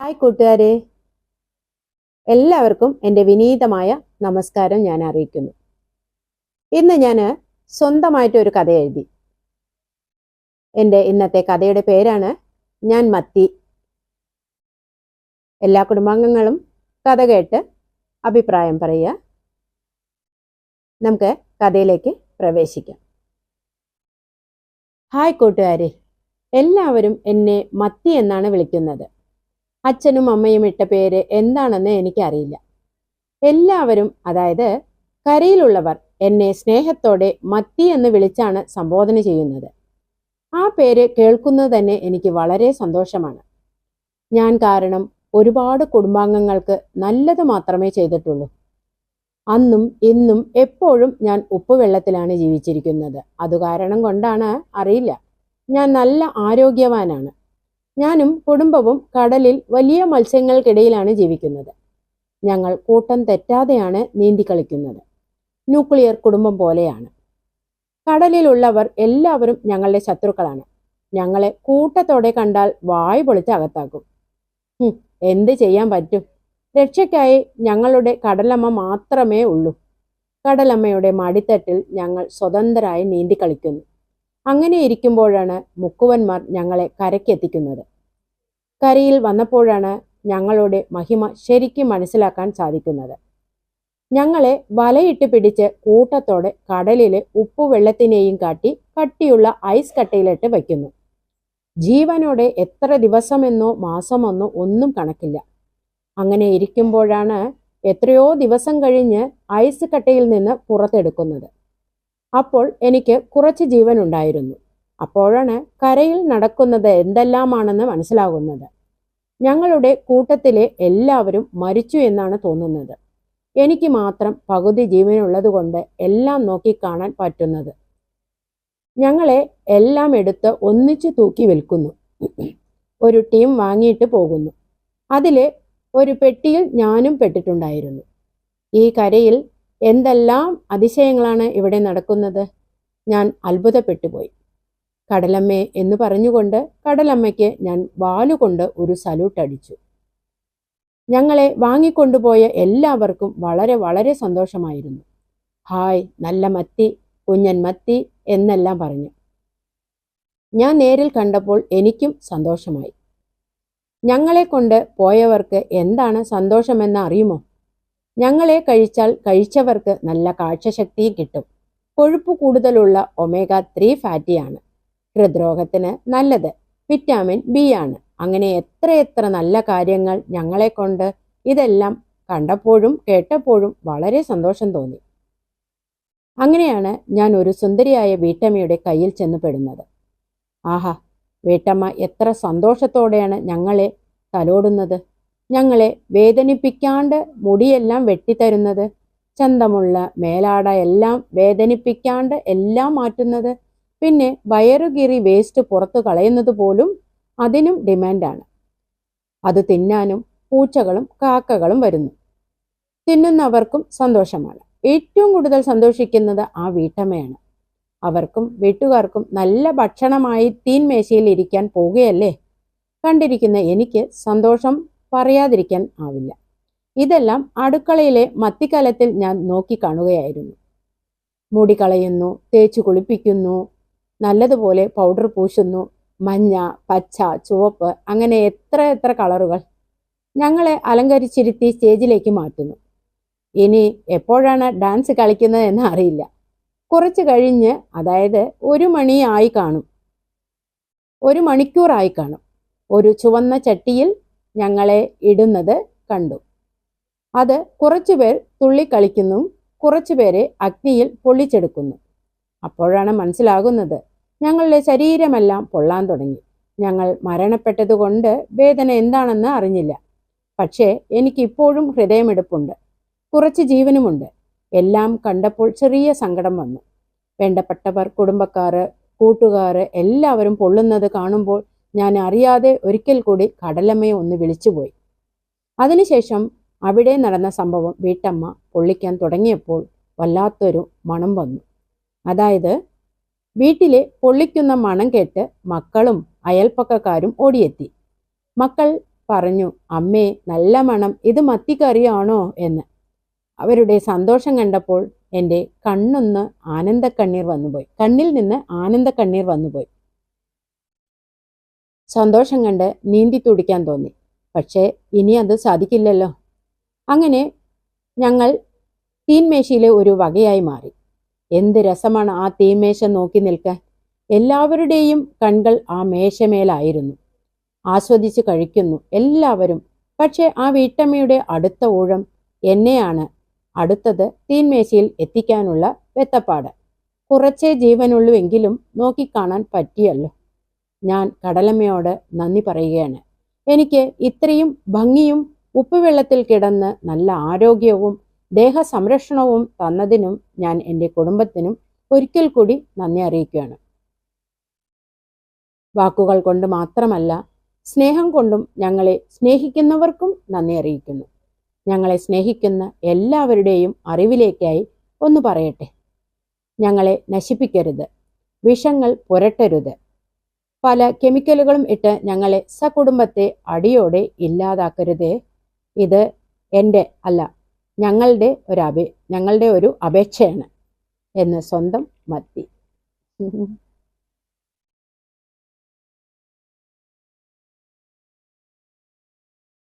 Hi കൂട്ടുകാരെ. എല്ലാവർക്കും എന്റെ വിനീതമായ നമസ്കാരം ഞാൻ അറിയിക്കുന്നു. ഇന്ന് ഞാൻ സ്വന്തമായിട്ട് ഒരു കഥ എഴുതി. എന്റെ ഇന്നത്തെ കഥയുടെ പേരാണ് ഞാൻ മത്തി. എല്ലാ കുടുംബാംഗങ്ങളും കഥ കേട്ട് അഭിപ്രായം പറയുക. നമുക്ക് കഥയിലേക്ക് പ്രവേശിക്കാം. ഹായ് കൂട്ടുകാരെ. എല്ലാവരും എന്നെ മത്തി എന്നാണ് വിളിക്കുന്നത്. അച്ഛനും അമ്മയും ഇട്ട പേര് എന്താണെന്ന് എനിക്കറിയില്ല. എല്ലാവരും അതായത് കരയിലുള്ളവർ എന്നെ സ്നേഹത്തോടെ മത്തി എന്ന് വിളിച്ചാണ് സംബോധന ചെയ്യുന്നത്. ആ പേര് കേൾക്കുന്നത് തന്നെ എനിക്ക് വളരെ സന്തോഷമാണ്. ഞാൻ കാരണം ഒരുപാട് കുടുംബാംഗങ്ങൾക്ക് നല്ലത് മാത്രമേ ചെയ്തിട്ടുള്ളൂ. അന്നും ഇന്നും എപ്പോഴും ഞാൻ ഉപ്പുവെള്ളത്തിലാണ് ജീവിച്ചിരിക്കുന്നത്. അതുകാരണം കൊണ്ടാണ് അറിയില്ല. ഞാൻ നല്ല ആരോഗ്യവാനാണ്. ഞാനും കുടുംബവും കടലിൽ വലിയ മത്സ്യങ്ങൾക്കിടയിലാണ് ജീവിക്കുന്നത്. ഞങ്ങൾ കൂട്ടം തെറ്റാതെയാണ് നീന്തി കളിക്കുന്നത് ന്യൂക്ലിയർ കുടുംബം പോലെയാണ്. കടലിലുള്ളവർ എല്ലാവരും ഞങ്ങളുടെ ശത്രുക്കളാണ്. ഞങ്ങളെ കൂട്ടത്തോടെ കണ്ടാൽ വായ് പൊളിച്ച് അകത്താക്കും. എന്ത് ചെയ്യാൻ പറ്റും? രക്ഷയ്ക്കായി ഞങ്ങളുടെ കടലമ്മ മാത്രമേ ഉള്ളൂ. കടലമ്മയുടെ മടിത്തട്ടിൽ ഞങ്ങൾ സ്വതന്ത്രരായി നീന്തി കളിക്കുന്നു അങ്ങനെ ഇരിക്കുമ്പോഴാണ് മുക്കുവന്മാർ ഞങ്ങളെ കരയ്ക്കെത്തിക്കുന്നത്. കരയിൽ വന്നപ്പോഴാണ് ഞങ്ങളുടെ മഹിമ ശരിക്കും മനസ്സിലാക്കാൻ സാധിക്കുന്നത്. ഞങ്ങളെ വലയിട്ട് പിടിച്ച് കൂട്ടത്തോടെ കടലിലെ ഉപ്പുവെള്ളത്തിനെയും കാട്ടി കട്ടിയുള്ള ഐസ് കട്ടയിലിട്ട് വയ്ക്കുന്നു. ജീവനോടെ എത്ര ദിവസമെന്നോ മാസമെന്നോ ഒന്നും കണക്കില്ല. അങ്ങനെ ഇരിക്കുമ്പോഴാണ് എത്രയോ ദിവസം കഴിഞ്ഞ് ഐസ് കട്ടയിൽ നിന്ന് പുറത്തെടുക്കുന്നത്. അപ്പോൾ എനിക്ക് കുറച്ച് ജീവൻ ഉണ്ടായിരുന്നു അപ്പോഴാണ് കരയിൽ നടക്കുന്നത് എന്തെല്ലാമാണെന്ന് മനസ്സിലാകുന്നത്. ഞങ്ങളുടെ കൂട്ടത്തിലെ എല്ലാവരും മരിച്ചു എന്നാണ് തോന്നുന്നത്. എനിക്ക് മാത്രം പകുതി ജീവനുള്ളതുകൊണ്ട് എല്ലാം നോക്കിക്കാണാൻ പറ്റുന്നത്. ഞങ്ങളെ എല്ലാം എടുത്ത് ഒന്നിച്ചു തൂക്കി വിൽക്കുന്നു. ഒരു ടീം വാങ്ങിയിട്ട് പോകുന്നു. അതിലെ ഒരു പെട്ടിയിൽ ഞാനും പെട്ടിട്ടുണ്ടായിരുന്നു. ഈ കരയിൽ എന്തെല്ലാം അതിശയങ്ങളാണ് ഇവിടെ നടക്കുന്നത്? ഞാൻ അത്ഭുതപ്പെട്ടുപോയി. കടലമ്മേ എന്ന് പറഞ്ഞുകൊണ്ട് കടലമ്മയ്ക്ക് ഞാൻ വാലുകൊണ്ട് ഒരു സല്യൂട്ട് അടിച്ചു. ഞങ്ങളെ വാങ്ങിക്കൊണ്ടുപോയ എല്ലാവർക്കും വളരെ വളരെ സന്തോഷമായിരുന്നു. ഹായ് നല്ല മത്തി കുഞ്ഞൻ മത്തി എന്നെല്ലാം പറഞ്ഞു. ഞാൻ നേരിൽ കണ്ടപ്പോൾ എനിക്കും സന്തോഷമായി. ഞങ്ങളെ കൊണ്ട് പോയവർക്ക് എന്താണ് സന്തോഷമെന്ന് അറിയുമോ? ഞങ്ങളെ കഴിച്ചാൽ കഴിച്ചവർക്ക് നല്ല കാഴ്ചശക്തിയും കിട്ടും. കൊഴുപ്പ് കൂടുതലുള്ള ഒമേഗ ത്രീ ഫാറ്റിയാണ് ഹൃദ്രോഗത്തിന് നല്ലത്. വിറ്റാമിൻ ബി ആണ്. അങ്ങനെ എത്രയെത്ര നല്ല കാര്യങ്ങൾ ഞങ്ങളെ കൊണ്ട് ഇതെല്ലാം കണ്ടപ്പോഴും കേട്ടപ്പോഴും വളരെ സന്തോഷം തോന്നി. അങ്ങനെയാണ് ഞാൻ ഒരു സുന്ദരിയായ വീട്ടമ്മയുടെ കയ്യിൽ ചെന്നുപെടുന്നത് ആഹാ വീട്ടമ്മ എത്ര സന്തോഷത്തോടെയാണ് ഞങ്ങളെ തലോടുന്നത്. ഞങ്ങളെ വേദനിപ്പിക്കാണ്ട് മുടിയെല്ലാം വെട്ടിത്തരുന്നത്. ചന്തമുള്ള മേലാട എല്ലാം വേദനിപ്പിക്കാണ്ട് എല്ലാം മാറ്റുന്നത്. പിന്നെ വയറുകീറി വേസ്റ്റ് പുറത്തു കളയുന്നത് പോലും അതിനും ഡിമാൻഡാണ്. അത് തിന്നാനും പൂച്ചകളും കാക്കകളും വരുന്നു. തിന്നുന്നവർക്കും സന്തോഷമാണ്. ഏറ്റവും കൂടുതൽ സന്തോഷിക്കുന്നത് ആ വീട്ടമ്മയാണ്. അവർക്കും വീട്ടുകാർക്കും നല്ല ഭക്ഷണമായി തീൻമേശയിൽ ഇരിക്കാൻ പോവുകയല്ലേ? കണ്ടിരിക്കുന്ന എനിക്ക് സന്തോഷം പറയാതിരിക്കാൻ ആവില്ല. ഇതെല്ലാം അടുക്കളയിലെ മത്തിക്കലത്തിൽ ഞാൻ നോക്കിക്കാണുകയായിരുന്നു മുടി കളയുന്നു തേച്ചു കുളിപ്പിക്കുന്നു നല്ലതുപോലെ പൗഡർ പൂശുന്നു മഞ്ഞ പച്ച ചുവപ്പ് അങ്ങനെ എത്ര എത്ര കളറുകൾ ഞങ്ങളെ അലങ്കരിച്ചിരുത്തി സ്റ്റേജിലേക്ക് മാറ്റുന്നു. ഇനി എപ്പോഴാണ് ഡാൻസ് കളിക്കുന്നത് എന്ന് അറിയില്ല. കുറച്ച് കഴിഞ്ഞ് അതായത് ഒരു മണിയായി കാണും. ഒരു മണിക്കൂറായി കാണും. ഒരു ചുവന്ന ചട്ടിയിൽ ഞങ്ങളെ ഇടുന്നത് കണ്ടു. അത് കുറച്ചുപേർ തുള്ളിക്കളിക്കുന്നു കുറച്ചുപേരെ അഗ്നിയിൽ പൊള്ളിച്ചെടുക്കുന്നു. അപ്പോഴാണ് മനസ്സിലാകുന്നത് ഞങ്ങളുടെ ശരീരമെല്ലാം പൊള്ളാൻ തുടങ്ങി. ഞങ്ങൾ മരണപ്പെട്ടതുകൊണ്ട് വേദന എന്താണെന്ന് അറിഞ്ഞില്ല. പക്ഷേ എനിക്കിപ്പോഴും ഹൃദയമെടുപ്പുണ്ട്. കുറച്ച് ജീവനുമുണ്ട്. എല്ലാം കണ്ടപ്പോൾ ചെറിയ സങ്കടം വന്നു. വേണ്ടപ്പെട്ടവർ കുടുംബക്കാർ കൂട്ടുകാർ എല്ലാവരും പൊള്ളുന്നത് കാണുമ്പോൾ ഞാൻ അറിയാതെ ഒരിക്കൽ കൂടി കടലമ്മയെ ഒന്ന് വിളിച്ചുപോയി. അതിനുശേഷം അവിടെ നടന്ന സംഭവം വീട്ടമ്മ പൊള്ളിക്കാൻ തുടങ്ങിയപ്പോൾ വല്ലാത്തൊരു മണം വന്നു. അതായത് വീട്ടിലെ പൊള്ളിക്കുന്ന മണം കേട്ട് മക്കളും അയൽപ്പക്കക്കാരും ഓടിയെത്തി. മക്കൾ പറഞ്ഞു അമ്മേ നല്ല മണം. ഇത് മത്തിക്കറിയാണോ? എന്ന്. അവരുടെ സന്തോഷം കണ്ടപ്പോൾ എന്റെ കണ്ണൊന്ന് ആനന്ദക്കണ്ണീർ വന്നുപോയി. കണ്ണിൽ നിന്ന് ആനന്ദക്കണ്ണീർ വന്നുപോയി. സന്തോഷം കണ്ട് നീന്തി തുടിക്കാൻ തോന്നി. പക്ഷേ ഇനി അത് സാധിക്കില്ലല്ലോ. അങ്ങനെ ഞങ്ങൾ തീൻമേശയിലെ ഒരു വകയായി മാറി. എന്ത് രസമാണ് ആ തീൻമേശ നോക്കി നിൽക്കാൻ. എല്ലാവരുടെയും കൺകൾ ആ മേശമേലായിരുന്നു. ആസ്വദിച്ച് കഴിക്കുന്നു എല്ലാവരും. പക്ഷേ ആ വീട്ടമ്മയുടെ അടുത്ത ഊഴം എന്നെയാണ് അടുത്തത് തീൻമേശയിൽ എത്തിക്കാനുള്ള വെത്തപ്പാട്. കുറച്ചേ ജീവനുള്ളുവെങ്കിലും നോക്കിക്കാണാൻ പറ്റിയല്ലോ. ഞാൻ കടലമ്മയോട് നന്ദി പറയുകയാണ്. എനിക്ക് ഇത്രയും ഭംഗിയും ഉപ്പുവെള്ളത്തിൽ കിടന്ന് നല്ല ആരോഗ്യവും ദേഹസംരക്ഷണവും തന്നതിനും ഞാൻ എന്റെ കുടുംബത്തിനും ഒരിക്കൽ കൂടി നന്ദി അറിയിക്കുകയാണ്. വാക്കുകൾ കൊണ്ട് മാത്രമല്ല സ്നേഹം കൊണ്ടും ഞങ്ങളെ സ്നേഹിക്കുന്നവർക്കും നന്ദി അറിയിക്കുന്നു. ഞങ്ങളെ സ്നേഹിക്കുന്ന എല്ലാവരുടെയും അറിവിലേക്കായി ഒന്ന് പറയട്ടെ. ഞങ്ങളെ നശിപ്പിക്കരുത്. വിഷങ്ങൾ പുരട്ടരുത്. പല കെമിക്കലുകളും ഇട്ട് ഞങ്ങളെ സകുടുംബത്തെ അടിയോടെ ഇല്ലാതാക്കരുതേ. ഇത് എന്റെ അല്ല ഞങ്ങളുടെ ഒരു അപേ ഞങ്ങളുടെ ഒരു അപേക്ഷയാണ് എന്ന് സ്വന്തം മത്തി.